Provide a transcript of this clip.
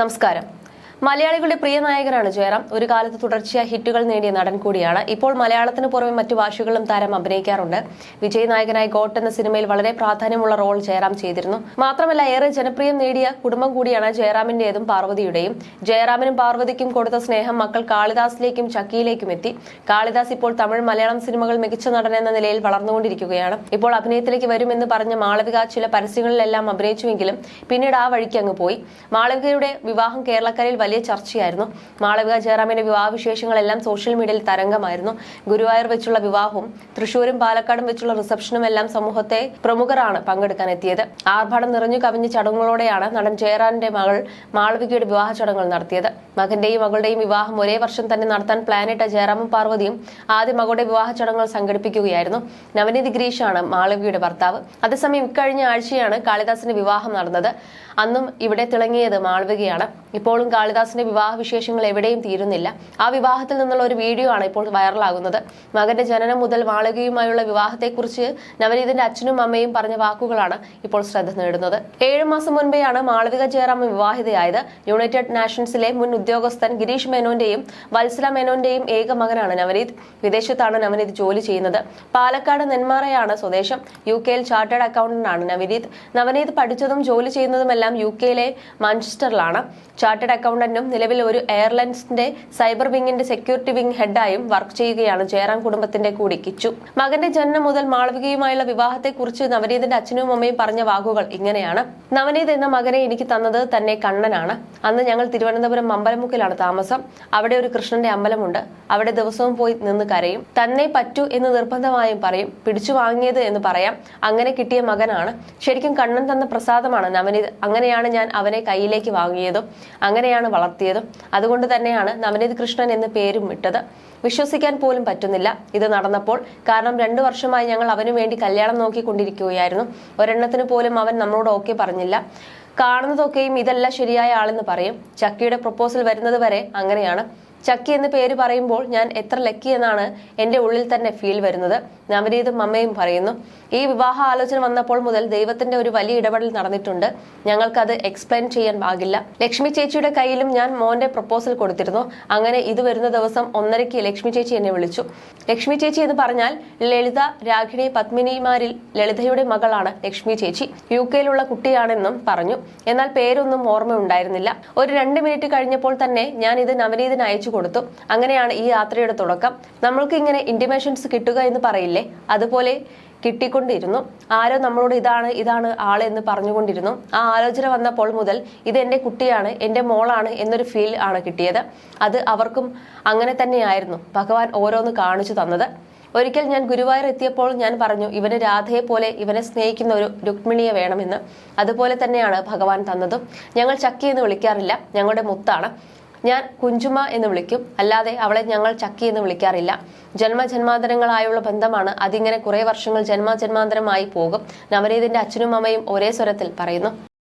നമസ്കാരം. മലയാളികളുടെ പ്രിയ നായകനാണ് ജയറാം. ഒരു കാലത്ത് തുടർച്ചയായ ഹിറ്റുകൾ നേടിയ നടൻ കൂടിയാണ്. ഇപ്പോൾ മലയാളത്തിന് പുറമെ മറ്റു ഭാഷകളിലും താരം അഭിനയിക്കാറുണ്ട്. വിജയ് നായകനായി ഗോട്ട് എന്ന സിനിമയിൽ വളരെ പ്രാധാന്യമുള്ള റോൾ ജയറാം ചെയ്തിരുന്നു. മാത്രമല്ല ഏറെ ജനപ്രിയം നേടിയ കുടുംബം കൂടിയാണ് ജയറാമിന്റേതും പാർവതിയുടെയും. ജയറാമിനും പാർവതിക്കും കൊടുത്ത സ്നേഹം മക്കൾ കാളിദാസിലേക്കും ചക്കിയിലേക്കും എത്തി. കാളിദാസ് ഇപ്പോൾ തമിഴ് മലയാളം സിനിമകൾ മികച്ച നടൻ എന്ന നിലയിൽ വളർന്നുകൊണ്ടിരിക്കുകയാണ്. ഇപ്പോൾ അഭിനയത്തിലേക്ക് വരുമെന്ന് പറഞ്ഞ മാളവിക ചില പരസ്യങ്ങളിലെല്ലാം അഭിനയിച്ചുവെങ്കിലും പിന്നീട് ആ വഴിക്ക് അങ്ങ് പോയി. മാളവികയുടെ വിവാഹം കേരളക്കരയിൽ വലിയ ചർച്ചയായിരുന്നു. മാളവിക ജയറാമിന്റെ വിവാഹ വിശേഷങ്ങളെല്ലാം സോഷ്യൽ മീഡിയയിൽ തരംഗമായിരുന്നു. ഗുരുവായൂർ വെച്ചുള്ള വിവാഹവും തൃശൂരും പാലക്കാടും വെച്ചുള്ള റിസപ്ഷനും എല്ലാം സമൂഹത്തെ പ്രമുഖരാണ് പങ്കെടുക്കാൻ എത്തിയത്. ആർഭാടം നിറഞ്ഞു കവിഞ്ഞ ചടങ്ങുകളോടെയാണ് നടൻ ജയറാമിന്റെ മകൾ മാളവികയുടെ വിവാഹ ചടങ്ങുകൾ നടത്തിയത്. മകന്റെയും മകളുടെയും വിവാഹം ഒരേ വർഷം തന്നെ നടത്താൻ പ്ലാനിട്ട ജയറാമും പാർവതിയും ആദ്യ മകളുടെ വിവാഹ ചടങ്ങുകൾ സംഘടിപ്പിക്കുകയായിരുന്നു. നവനീത് ഗിരീഷാണ് മാളവികയുടെ ഭർത്താവ്. അതേസമയം ഇക്കഴിഞ്ഞ ആഴ്ചയാണ് കാളിദാസിന്റെ വിവാഹം നടന്നത്. അന്നും ഇവിടെ തിളങ്ങിയത് മാളവികയാണ്. ഇപ്പോഴും കാളിദാസിന്റെ വിവാഹ വിശേഷങ്ങൾ എവിടെയും തീരുന്നില്ല. ആ വിവാഹത്തിൽ നിന്നുള്ള ഒരു വീഡിയോ ആണ് ഇപ്പോൾ വൈറലാകുന്നത്. മകന്റെ ജനനം മുതൽ മാളവികയുമായുള്ള വിവാഹത്തെക്കുറിച്ച് നവനീതിന്റെ അച്ഛനും അമ്മയും പറഞ്ഞ വാക്കുകളാണ് ഇപ്പോൾ ശ്രദ്ധ നേടുന്നത്. ഏഴു മാസം മുൻപെയാണ് മാളവിക ജയറാം വിവാഹിതയായത്. യുണൈറ്റഡ് നാഷൻസിലെ മുൻ ഉദ്യോഗസ്ഥൻ ഗിരീഷ് മേനോന്റെയും വത്സല മേനോന്റെയും ഏക മകനാണ് നവനീത്. വിദേശത്താണ് നവനീത് ജോലി ചെയ്യുന്നത്. പാലക്കാട് നെന്മാറയാണ് സ്വദേശം. യു കെയിൽ ചാർട്ടേഡ് അക്കൗണ്ടന്റ് ആണ് നവനീത്. നവനീത് പഠിച്ചതും ജോലി ചെയ്യുന്നതുമെല്ലാം യു കെയിലെ മാഞ്ചസ്റ്ററിലാണ്. ചാർട്ടേഡ് അക്കൗണ്ടന്റും നിലവിൽ ഒരു എയർലൈൻസിന്റെ സൈബർ വിങ്ങിന്റെ സെക്യൂരിറ്റി വിങ് ഹെഡായും വർക്ക് ചെയ്യുകയാണ്. ജയറാം കുടുംബത്തിന്റെ കൂടി കിച്ചു. മകന്റെ ജനനം മുതൽ മാളവികയുമായുള്ള വിവാഹത്തെക്കുറിച്ച് നവനീതിന്റെ അച്ഛനും അമ്മയും പറഞ്ഞ വാക്കുകൾ ഇങ്ങനെയാണ്. നവനീത് എന്ന മകനെ എനിക്ക് തന്നത് തന്നെ കണ്ണനാണ്. അന്ന് ഞങ്ങൾ തിരുവനന്തപുരം അമ്പലമുക്കിലാണ് താമസം. അവിടെ ഒരു കൃഷ്ണന്റെ അമ്പലമുണ്ട്. അവിടെ ദിവസവും പോയി നിന്ന് കരയും. തന്നെ പറ്റൂ എന്ന് നിർബന്ധമായും പറയും. പിടിച്ചു വാങ്ങിയത് എന്ന് പറയാം. അങ്ങനെ കിട്ടിയ മകനാണ്. ശരിക്കും കണ്ണൻ തന്ന പ്രസാദമാണ് നവനീത്. അങ്ങനെയാണ് ഞാൻ അവനെ കയ്യിലേക്ക് വാങ്ങിയതും. അങ്ങനെയാണ് വളർത്തിയതും. അതുകൊണ്ട് തന്നെയാണ് നവനീത് കൃഷ്ണൻ എന്ന് പേരും ഇട്ടത്. വിശ്വസിക്കാൻ പോലും പറ്റുന്നില്ല ഇത് നടന്നപ്പോൾ. കാരണം രണ്ടു വർഷമായി ഞങ്ങൾ അവനു വേണ്ടി കല്യാണം നോക്കിക്കൊണ്ടിരിക്കുകയായിരുന്നു. ഒരെണ്ണത്തിന് പോലും അവൻ നമ്മളോട് ഓക്കെ പറഞ്ഞില്ല. കാണുന്നതൊക്കെയും ഇതല്ല ശരിയായ ആളെന്ന് പറയും. ചക്കിയുടെ പ്രപ്പോസൽ വരുന്നത് വരെ അങ്ങനെയാണ്. ചക്കി എന്ന് പേര് പറയുമ്പോൾ ഞാൻ എത്ര ലക്കി എന്നാണ് എന്റെ ഉള്ളിൽ തന്നെ ഫീൽ വരുന്നത്. നവനീതും അമ്മയും പറയുന്നു ഈ വിവാഹ ആലോചന വന്നപ്പോൾ മുതൽ ദൈവത്തിന്റെ ഒരു വലിയ ഇടപെടൽ നടന്നിട്ടുണ്ട്. ഞങ്ങൾക്കത് എക്സ്പ്ലെയിൻ ചെയ്യാൻ ആകില്ല ലക്ഷ്മി ചേച്ചിയുടെ കയ്യിലും ഞാൻ മോന്റെ പ്രപ്പോസൽ കൊടുത്തിരുന്നു. അങ്ങനെ ഇത് വരുന്ന ദിവസം ഒന്നരയ്ക്ക് ലക്ഷ്മി ചേച്ചി എന്നെ വിളിച്ചു. ലക്ഷ്മി ചേച്ചി എന്ന് പറഞ്ഞാൽ ലളിത രാഖിണി പത്മിനിമാരിൽ ലളിതയുടെ മകളാണ് ലക്ഷ്മി ചേച്ചി. യു കെയിലുള്ള കുട്ടിയാണെന്നും പറഞ്ഞു. എന്നാൽ പേരൊന്നും ഓർമ്മ ഉണ്ടായിരുന്നില്ല ഒരു രണ്ട് മിനിറ്റ് കഴിഞ്ഞപ്പോൾ തന്നെ ഞാൻ ഇത് നവനീതിന് അയച്ചു കൊടുത്തു. അങ്ങനെയാണ് ഈ യാത്രയുടെ തുടക്കം. നമ്മൾക്ക് ഇങ്ങനെ ഇന്റിമേഷൻസ് കിട്ടുക എന്ന് പറയില്ലേ? അതുപോലെ കിട്ടിക്കൊണ്ടിരുന്നു. ആരോ നമ്മളോട് ഇതാണ് ഇതാണ് ആളെന്ന് പറഞ്ഞുകൊണ്ടിരുന്നു. ആ ആലോചന വന്നപ്പോൾ മുതൽ ഇത് എന്റെ കുട്ടിയാണ് എന്റെ മോളാണ് എന്നൊരു ഫീൽ ആണ് കിട്ടിയത്. അത് അവർക്കും അങ്ങനെ തന്നെയായിരുന്നു. ഭഗവാൻ ഓരോന്ന് കാണിച്ചു തന്നത്. ഒരിക്കൽ ഞാൻ ഗുരുവായൂർ എത്തിയപ്പോൾ ഞാൻ പറഞ്ഞു ഇവന് രാധയെ പോലെ ഇവനെ സ്നേഹിക്കുന്ന ഒരു രുക്മിണിയെ വേണമെന്ന്. അതുപോലെ തന്നെയാണ് ഭഗവാൻ തന്നതും. ഞങ്ങൾ ചക്കി എന്ന് വിളിക്കാറില്ല. ഞങ്ങളുടെ മുത്താണ്. ഞാൻ കുഞ്ചുമ എന്ന് വിളിക്കും. അല്ലാതെ അവളെ ഞങ്ങൾ ചക്കി എന്ന് വിളിക്കാറില്ല. ജന്മജന്മാന്തരങ്ങളായുള്ള ബന്ധമാണ്. അതിങ്ങനെ കുറെ വർഷങ്ങൾ ജന്മജന്മാന്തരമായി പോകും. നവനീതിന്റെ അച്ഛനും അമ്മയും ഒരേ സ്വരത്തിൽ പറയുന്നു.